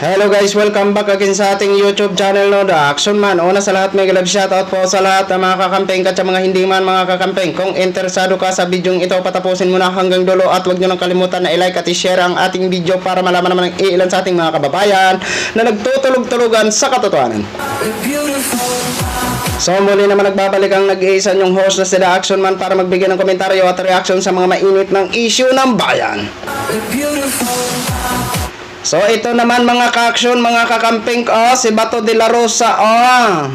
Hello guys, welcome back again sa ating YouTube channel no, The Action Man. Una sa lahat, may love shoutout po sa lahat ng mga kakampeng at sa mga hindi man mga kakampeng. Kung interesado ka sa video ito, patapusin mo na hanggang dulo at huwag nyo nang kalimutan na i-like at i-share ang ating video para malaman naman ng ilan sa ating mga kababayan na nagtutulog-tulugan sa katotohanan. So muli naman nagbabalik ang nag-iisa yung host na si The Action Man para magbigay ng komentaryo at reaction sa mga mainit ng issue ng bayan. So ito naman mga ka-action, mga kakamping oh, si Bato de la Rosa oh.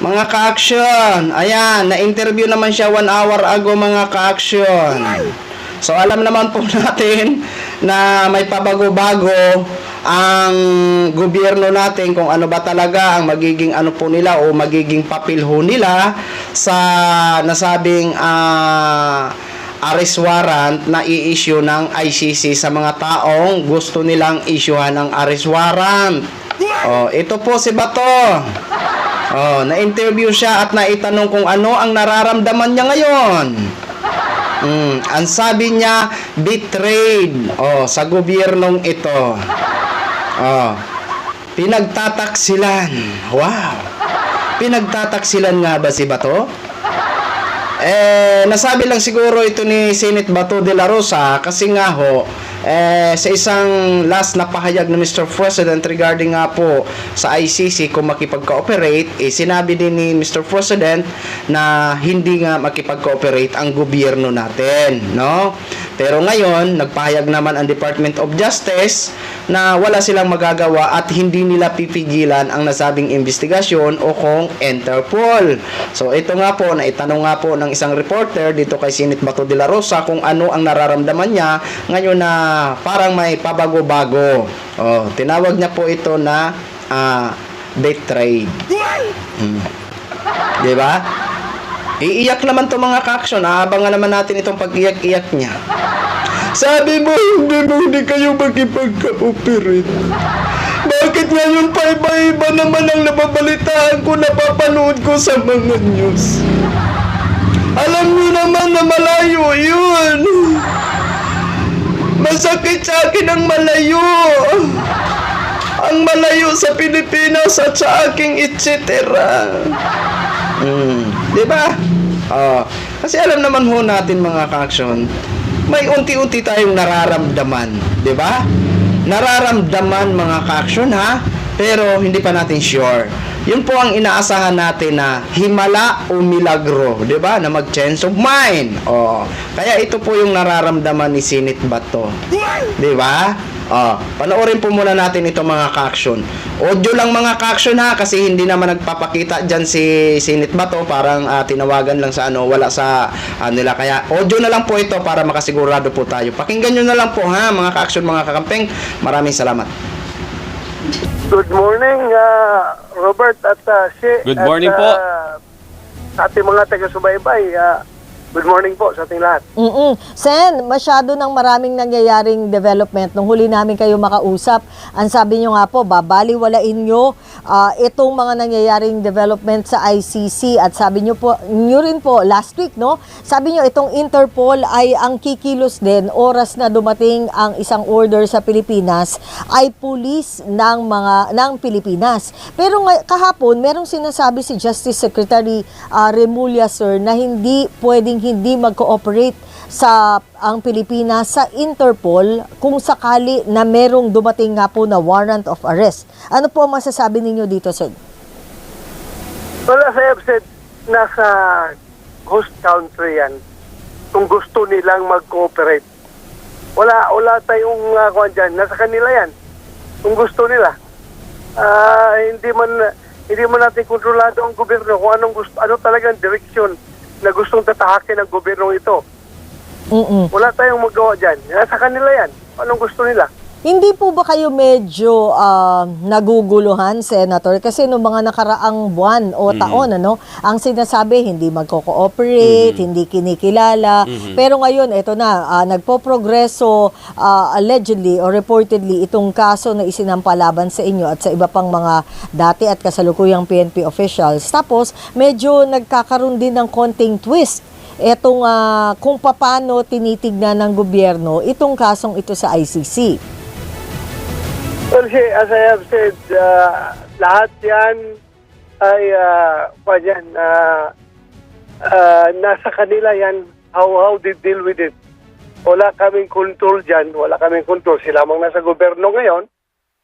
Mga ka-action, ayan, na-interview naman siya one hour ago mga ka-action. So alam naman po natin na may pabago-bago ang gobyerno natin kung ano ba talaga ang magiging ano po nila o magiging papel ho nila sa nasabing ah arrest warrant na i-issue ng ICC sa mga taong gusto nilang issuehan ng arrest warrant. Oh, ito po si Bato. Oh, na-interview siya at naitanong kung ano ang nararamdaman niya ngayon. Mm, ang sabi niya, betrayed oh, sa gobyernong ito. Oh, pinagtataksilan. Wow. Pinagtataksilan nga ba si Bato? Eh, nasabi lang siguro ito ni Senate Bato de la Rosa kasi nga ho, eh, sa isang last na pahayag ng Mr. President regarding nga po sa ICC kung makipag-cooperate, eh, sinabi din ni Mr. President na hindi nga makipag-cooperate ang gobyerno natin, no? Pero ngayon, nagpahayag naman ang Department of Justice na wala silang magagawa at hindi nila pipigilan ang nasabing investigasyon o kung Interpol. So ito nga po, na itanong nga po ng isang reporter dito kay Sinit Bato de la Rosa kung ano ang nararamdaman niya ngayon na parang may pabago-bago. Oh, tinawag niya po ito na ah, betrayed. Hmm. 'Di ba? Iiyak naman to mga ka-action. Aabangan naman natin itong pag-iyak-iyak niya. Sabi mo, hindi mo hindi kayo makipagka-operate. Bakit ngayon pa iba-iba naman ang nababalitaan ko, napapanood ko sa mga news? Alam niyo naman na malayo yun. Masakit sa akin ang malayo. Ang malayo sa Pilipinas at sa aking etc. Mm, 'di ba? Oh, kasi alam naman ho natin mga ka-action, may unti-unti tayong nararamdaman, 'di ba? Nararamdaman mga ka-action ha, pero hindi pa natin sure. Yun po ang inaasahan natin na himala o milagro, 'di ba? Na mag-change of mind. Oh, kaya ito po yung nararamdaman ni Sinit Bato. 'Di ba? Oh, panoorin po muna natin ito mga ka-action. Audio lang mga ka-action ha kasi hindi naman nagpapakita diyan si Sinit Bato, parang ah, tinawagan lang sa ano, wala sa ano nila. Kaya audio na lang po ito para makasigurado po tayo. Pakinggan nyo na lang po ha mga ka-action, mga kakampeng. Maraming salamat. Good morning, uh, Robert at uh, She. Good at, morning po. uh, Sa ating mga taga-subaybay, uh, good morning po sa ating lahat. Mm-mm. Sen, masyado nang maraming nangyayaring development. Nung huli namin kayo makausap, ang sabi nyo nga po, babaliwalain nyo ah, itong mga nangyayaring development sa ICC. At sabi nyo po, nyo rin po, last week, no? Sabi nyo, itong Interpol ay ang kikilos din, oras na dumating ang isang order sa Pilipinas, ay pulis ng mga ng Pilipinas. Pero kahapon, merong sinasabi si Justice Secretary ah, Remulla, sir, na hindi pwedeng hindi mag-cooperate sa ang Pilipinas sa Interpol kung sakali na merong dumating nga po na warrant of arrest. Ano po ang masasabi ninyo dito, sir? Well, as I have nasa host country yan kung gusto nilang mag-cooperate. Wala, wala tayong uh, kuhan dyan. Nasa kanila yan. Kung gusto nila. Ah, hindi man hindi man natin kontrolado ang gobyerno kung anong gusto ano talagang direksyon na gustong tatahakin ng gobyerno ito. Mm-mm. Wala tayong magawa dyan. Nasa kanila yan. Anong gusto nila? Hindi po ba kayo medyo ah, naguguluhan, Senator? Kasi noong mga nakaraang buwan o taon, ano, ang sinasabi, hindi magko-cooperate, hindi kinikilala. Pero ngayon, ito na, ah, nagpo-progreso ah, allegedly or reportedly itong kaso na isinampalaban sa inyo at sa iba pang mga dati at kasalukuyang PNP officials. Tapos, medyo nagkakaroon din ng konting twist etong ah, kung paano tinitignan ng gobyerno itong kasong ito sa ICC. See, as I have said, uh, lahat yan ay, uh, pa yan, uh, uh, nasa kanila yan, how, how they deal with it. Wala kaming control dyan, wala kaming control. Sila mang nasa gobyerno ngayon,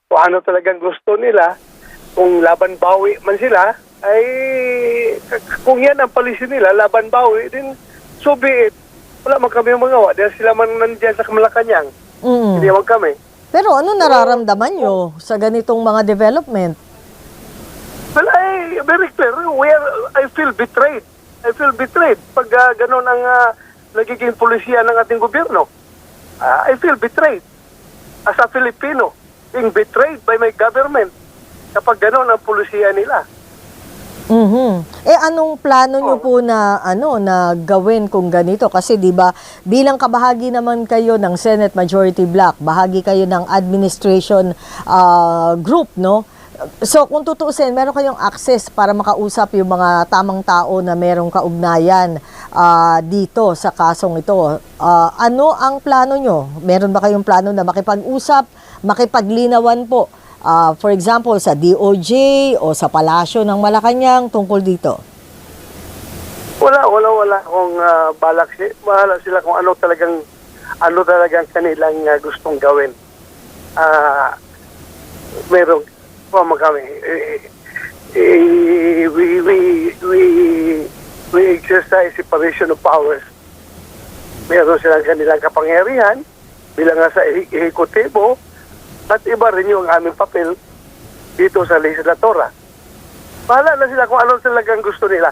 kung ano talagang gusto nila, kung laban bawi man sila, ay kung yan ang policy nila, laban bawi, din so be it. Wala man kami magawa dahil sila man nandiyan sa Malacanang. Mm. Hindi man kami. Pero ano nararamdaman nyo sa ganitong mga development? Well, I, very clear. We are, I feel betrayed. I feel betrayed pag uh, ganun ang ah, nagiging polisiya ng ating gobyerno. Ah, I feel betrayed. As a Filipino, being betrayed by my government kapag ganun ang polisiya nila. Mhm. Eh anong plano nyo po na ano na gawin kung ganito kasi 'di ba bilang kabahagi naman kayo ng Senate Majority Block, bahagi kayo ng administration ah, group, no? So kung tutuusin, meron kayong access para makausap yung mga tamang tao na merong kaugnayan ah, dito sa kasong ito. Ah, ano ang plano nyo? Meron ba kayong plano na makipag-usap, makipaglinawan po? Ah, for example, sa DOJ o sa Palasyo ng Malacanang tungkol dito? Wala, wala, wala akong ah, balak. Si, bahala sila kung ano talagang ano talagang kanilang ah, gustong gawin. Ah, merong pama kami. Eh, eh, we, we, we, we exercise separation of powers. Meron silang kanilang kapangyarihan bilang sa ehekutibo at iba rin yung aming papel dito sa legislatura. Bahala na sila kung ano talagang gusto nila.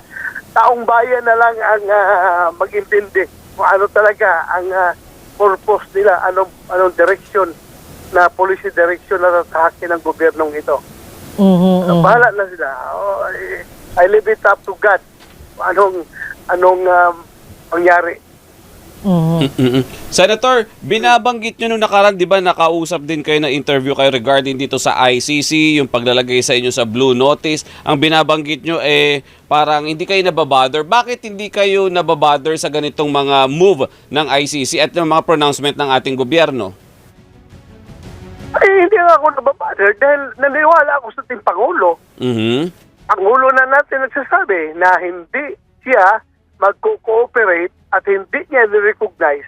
Taong bayan na lang ang ah, mag-intindi kung ano talaga ang ah, purpose nila, anong, anong direction na policy direction na tatahakin ng gobyernong ito. Mhm, mhm. Bahala na sila. Oh, I, I leave it up to God. Anong, anong um, mangyari. Mhm. Mm-mm. Senator, binabanggit nyo nung nakaraan, di ba, nakausap din kayo na interview kayo regarding dito sa ICC, yung paglalagay sa inyo sa Blue Notice. Ang binabanggit nyo eh, parang hindi kayo nababother. Bakit hindi kayo nababother sa ganitong mga move ng ICC at ng mga pronouncement ng ating gobyerno? Ay, hindi nga ako nababother dahil naniwala ako sa ating Pangulo. Mhm. Pangulo na natin nagsasabi na hindi siya magko-cooperate at hindi niya ni-recognize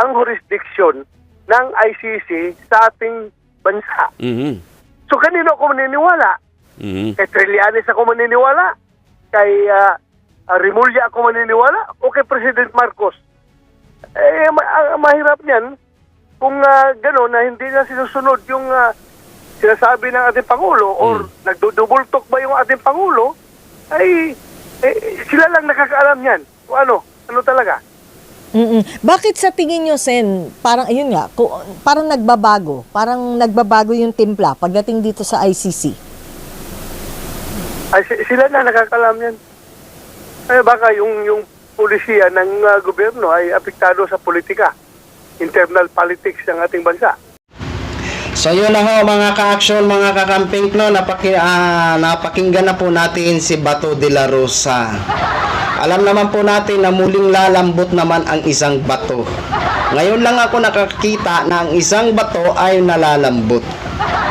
ang jurisdiction ng ICC sa ating bansa. Mhm. So kanino ako maniniwala? Mhm. Kay Trillanes ako maniniwala? Kay uh, Rimulya ako maniniwala? O kay President Marcos? Eh, ma- ah, mahirap niyan kung uh, gano'n na hindi na sinusunod yung ah, sinasabi ng ating Pangulo or nagdudubol talk ba yung ating Pangulo, ay eh, sila lang nakakaalam niyan kung ano, ano talaga. Mm-mm. Bakit sa tingin nyo, Sen, parang, ayun nga, ku- parang nagbabago, parang nagbabago yung timpla pagdating dito sa ICC? Ay, si- sila na nakakaalam niyan. Eh, baka yung, yung polisiya ng ah, gobyerno ay apektado sa politika, internal politics ng ating bansa. So yun na ho mga ka-action, mga kakamping no, napaki, ah, napakinggan na po natin si Bato de la Rosa. Alam naman po natin na muling lalambot naman ang isang bato. Ngayon lang ako nakakita na ang isang bato ay nalalambot.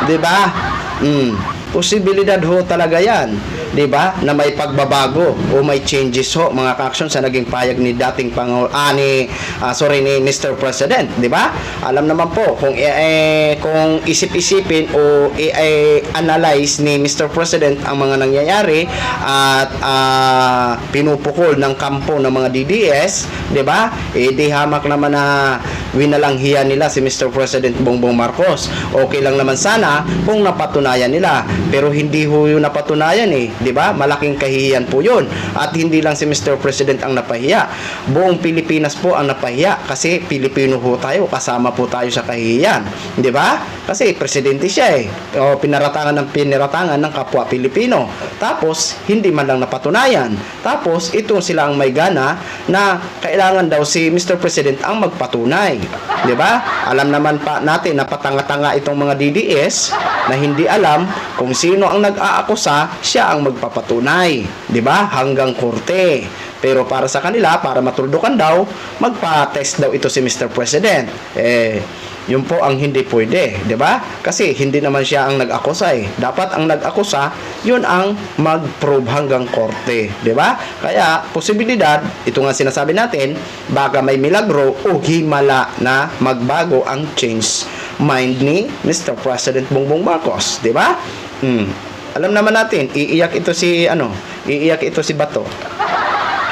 'Di ba? Mm. Posibilidad ho talaga 'yan, 'di ba? Na may pagbabago o may changes ho mga ka-action sa naging payag ni dating pangulo ah, ni ah, sorry ni Mr. President, 'di ba? Alam naman po kung eh, kung isip-isipin o i-analyze ni Mr. President ang mga nangyayari at ah, pinupukol ng kampo ng mga DDS, 'di ba? Eh di hamak naman na winalanghiya nila si Mr. President Bongbong Marcos. Okay lang naman sana kung napatunayan nila, pero hindi ho yung napatunayan eh, 'di ba? Malaking kahihiyan po 'yun. At hindi lang si Mr. President ang napahiya. Buong Pilipinas po ang napahiya kasi Pilipino ho tayo, kasama po tayo sa kahihiyan, 'di ba? Kasi presidente siya eh. O pinaratangan ng pinaratangan ng kapwa Pilipino. Tapos hindi man lang napatunayan. Tapos ito sila ang may gana na kailangan daw si Mr. President ang magpatunay. 'Di ba? Alam naman pa natin na patanga-tanga itong mga DDS na hindi alam kung sino ang nag-aakusa, siya ang magpapatunay. ba? Hanggang korte. Pero para sa kanila, para matuldukan daw, magpa-test daw ito si Mr. President. Eh, Yun po ang hindi pwede, 'di ba? Kasi hindi naman siya ang nag-akusa eh. Dapat ang nag-akusa, yun ang mag-prove hanggang korte, 'di ba? Kaya posibilidad, ito nga sinasabi natin, baka may milagro o himala na magbago ang change mind ni Mr. President Bongbong Marcos, 'di ba? Hmm. Alam naman natin, iiyak ito si ano, iiyak ito si Bato.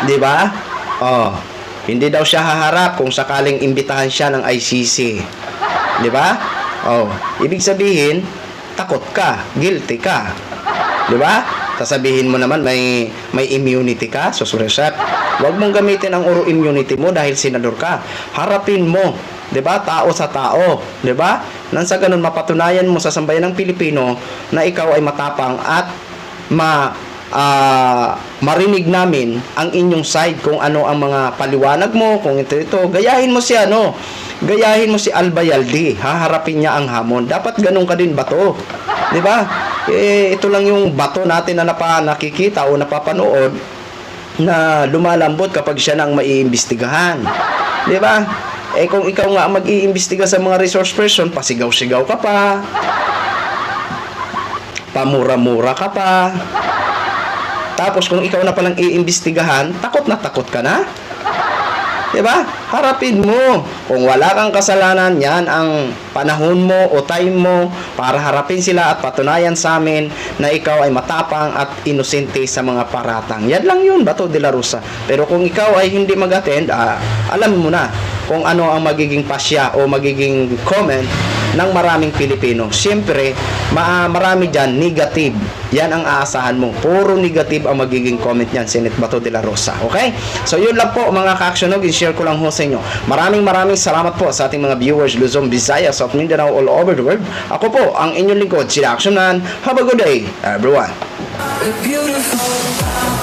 'Di ba? Oh, hindi daw siya haharap kung sakaling imbitahan siya ng ICC. 'Di ba? Oh, ibig sabihin, takot ka, guilty ka. 'Di ba? Sasabihin mo naman may may immunity ka, susreset. Huwag mong gamitin ang uro immunity mo dahil senador ka. Harapin mo, 'di ba? Tao sa tao, 'di ba? Nang sa ganun mapatunayan mo sa sambayan ng Pilipino na ikaw ay matapang at ma ah, marinig namin ang inyong side kung ano ang mga paliwanag mo, kung ito ito. Gayahin mo si ano, gayahin mo si Albayaldi, haharapin niya ang hamon. Dapat ganun ka din bato. 'Di ba? Eh ito lang yung bato natin na napa, nakikita o napapanood na lumalambot kapag siya nang maiimbestigahan. 'Di ba? Eh kung ikaw nga mag-iimbestiga sa mga resource person, pasigaw-sigaw ka pa. Pamura-mura ka pa. Tapos kung ikaw na palang iimbestigahan, takot na takot ka na. 'Di ba? Harapin mo. Kung wala kang kasalanan, 'yan ang panahon mo o time mo para harapin sila at patunayan sa amin na ikaw ay matapang at inosente sa mga paratang. Yan lang 'yun, Bato de la Rosa. Pero kung ikaw ay hindi mag-attend, ah, alam mo na kung ano ang magiging pasya o magiging comment ng maraming Pilipino. Siyempre, ma marami dyan, negative. Yan ang aasahan mo. Puro negative ang magiging comment niyan, Senate Bato de la Rosa. Okay? So, yun lang po mga ka-actionog. I-share ko lang ho sa inyo. Maraming maraming salamat po sa ating mga viewers, Luzon, Visayas, South Mindanao, all over the world. Ako po, ang inyong lingkod, si Action Man. Have a good day, everyone. Beautiful.